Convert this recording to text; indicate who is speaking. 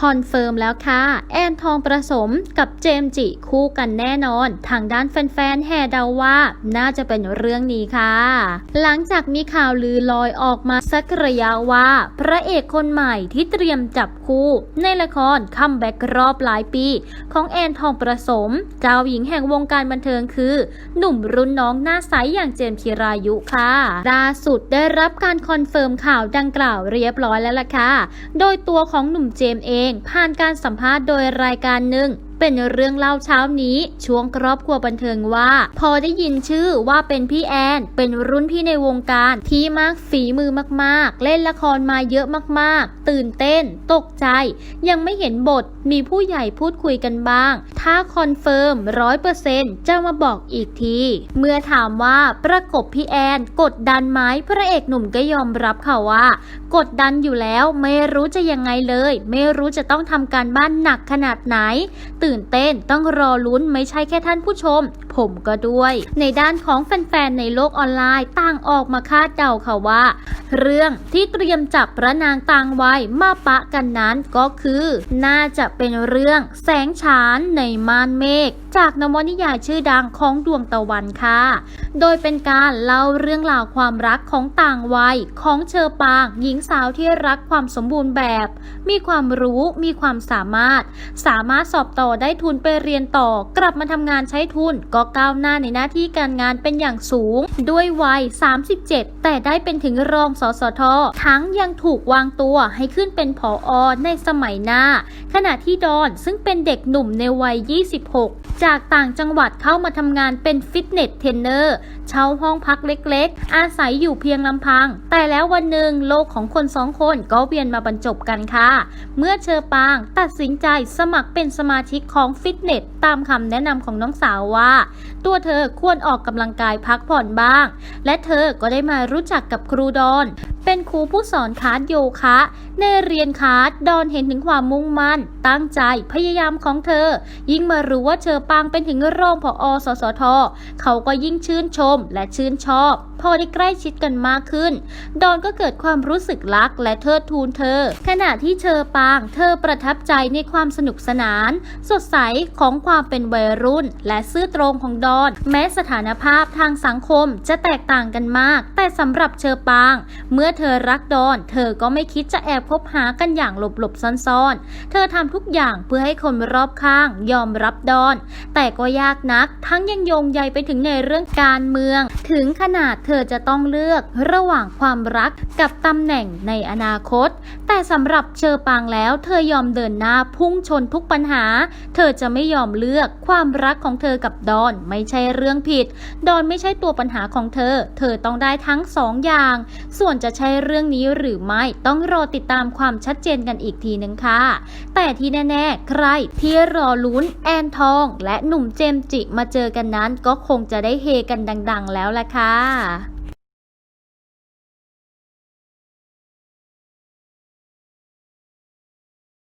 Speaker 1: คอนเฟิร์มแล้วค่ะ แอนทองประสมกับเจมจิคู่กันแน่นอน ทางด้านแฟนๆแห่เดาว่าน่าจะเป็นเรื่องนี้ค่ะ หลังจากมีข่าวลือลอยออกมาสักระยะว่า พระเอกคนใหม่ที่เตรียมจับคู่ ในละครคัมแบ็กรอบหลายปี ของแอนทองประสม เจ้าหญิงแห่งวงการบันเทิงคือ หนุ่มรุ่นน้องหน้าใสอย่างเจมส์ธีรายุค่ะล่าสุดได้รับการคอนเฟิร์มข่าวดังกล่าวเรียบร้อยแล้วล่ะค่ะ โดยตัวของหนุ่มเจมเองผ่านการสัมภาษณ์โดยรายการหนึ่ง เป็นเรื่องเล่าเช้านี้ช่วงครอบครัวบันเทิงว่า พอได้ยินชื่อว่าเป็นพี่แอน เป็นรุ่นพี่ในวงการที่มากฝีมือมากๆ เล่นละครมาเยอะมากๆ ตื่นเต้น ตกใจ ยังไม่เห็นบทมีผู้ใหญ่พูดคุยกันบ้าง ถ้าคอนเฟิร์มร้อยเปอร์เซ็นต์จะมาบอกอีกที เมื่อถามว่าประกบพี่แอนกดดันไหมพระเอกหนุ่มก็ยอมรับค่ะว่า กดดันอยู่แล้วไม่รู้จะยังไงเลย ไม่รู้จะต้องทำการบ้านหนักขนาดไหนตื่นื่นเต้นต้องรอลุ้นไม่ใช่แค่ท่านผู้ชม ผมก็ด้วย ในด้านของแฟนๆในโลกออนไลน์ต่างออกมาคาดเดาค่ะว่า เรื่องที่เตรียมจับพระนางต่างวัยมาปะกันนั้นก็คือ น่าจะเป็นเรื่องแสงฉานในม่านเมฆจากนวนิยายชื่อดังของดวงตะวันค่ะ โดยเป็นการเล่าเรื่องราวความรักของต่างวัย ของเชอปาง หญิงสาวที่รักความสมบูรณ์แบบ มีความรู้ มีความสามารถ สามารถสอบต่อได้ทุนไปเรียนต่อ กลับมาทำงานใช้ทุน ก็ก้าวหน้าในหน้าที่การงานเป็นอย่างสูง ด้วยวัย 37 แต่ได้เป็นถึงรองสสท ทั้งยังถูกวางตัวให้ขึ้นเป็นผออในสมัยหน้า ขณะที่ดอนซึ่งเป็นเด็กหนุ่มในวัย 26 จากต่างจังหวัดเข้ามาทำงานเป็นฟิตเนสเทรนเนอร์เช่าห้องพักเล็กๆ อาศัยอยู่เพียงลำพัง แต่แล้ววันหนึ่งโลกของคนสองคนก็เวียนมาบรรจบกันค่ะ เมื่อเชอปางตัดสินใจสมัครเป็นสมาชิกของฟิตเนสตามคำแนะนำของน้องสาวว่า ตัวเธอควรออกกำลังกายพักผ่อนบ้าง และเธอก็ได้มารู้จักกับครูดอน เป็นครูผู้สอนคาร์ดโยคะ ในเรียนคาร์ดดอนเห็นถึงความมุ่งมั่น ตั้งใจพยายามของเธอ ยิ่งมารู้ว่าเชอปางเป็นถึงรองผออสสท เขาก็ยิ่งชื่นชมและชื่นชอบ พอได้ใกล้ชิดกันมากขึ้น ดอนก็เกิดความรู้สึกรักและเทิดทูนเธอ ขณะที่เชอปาง เธอประทับใจในความสนุกสนานสดใสของความเป็นวัยรุ่น และซื่อตรงของดอน แม้สถานภาพทางสังคมจะแตกต่างกันมาก แต่สำหรับเชอปาง เมื่อเธอรักดอน เธอก็ไม่คิดจะแอบคบหากันอย่างหลบๆซ่อนๆ เธอทำทุกอย่างเพื่อให้คนรอบข้างยอมรับดอน แต่ก็ยากนัก ทั้งยังโยงใยไปถึงในเรื่องการเมือง ถึงขนาดเธอจะต้องเลือกระหว่างความรักกับตำแหน่งในอนาคต แต่สำหรับเชอปางแล้ว เธอยอมเดินหน้าพุ่งชนทุกปัญหาเธอจะไม่ยอมเลือกความรักของเธอกับดอนไม่ใช่เรื่องผิด ดอนไม่ใช่ตัวปัญหาของเธอ เธอต้องได้ทั้งสองอย่าง ส่วนจะใช่เรื่องนี้หรือไม่ต้องรอติดตามความชัดเจนกันอีกทีนึงค่ะ แต่ที่แน่ๆ ใครที่รอลุ้นแอนทอง และหนุ่มเจมส์จิมาเจอกันนั้นก็คงจะได้เฮกันดัง ๆ แล้วแหละค่ะ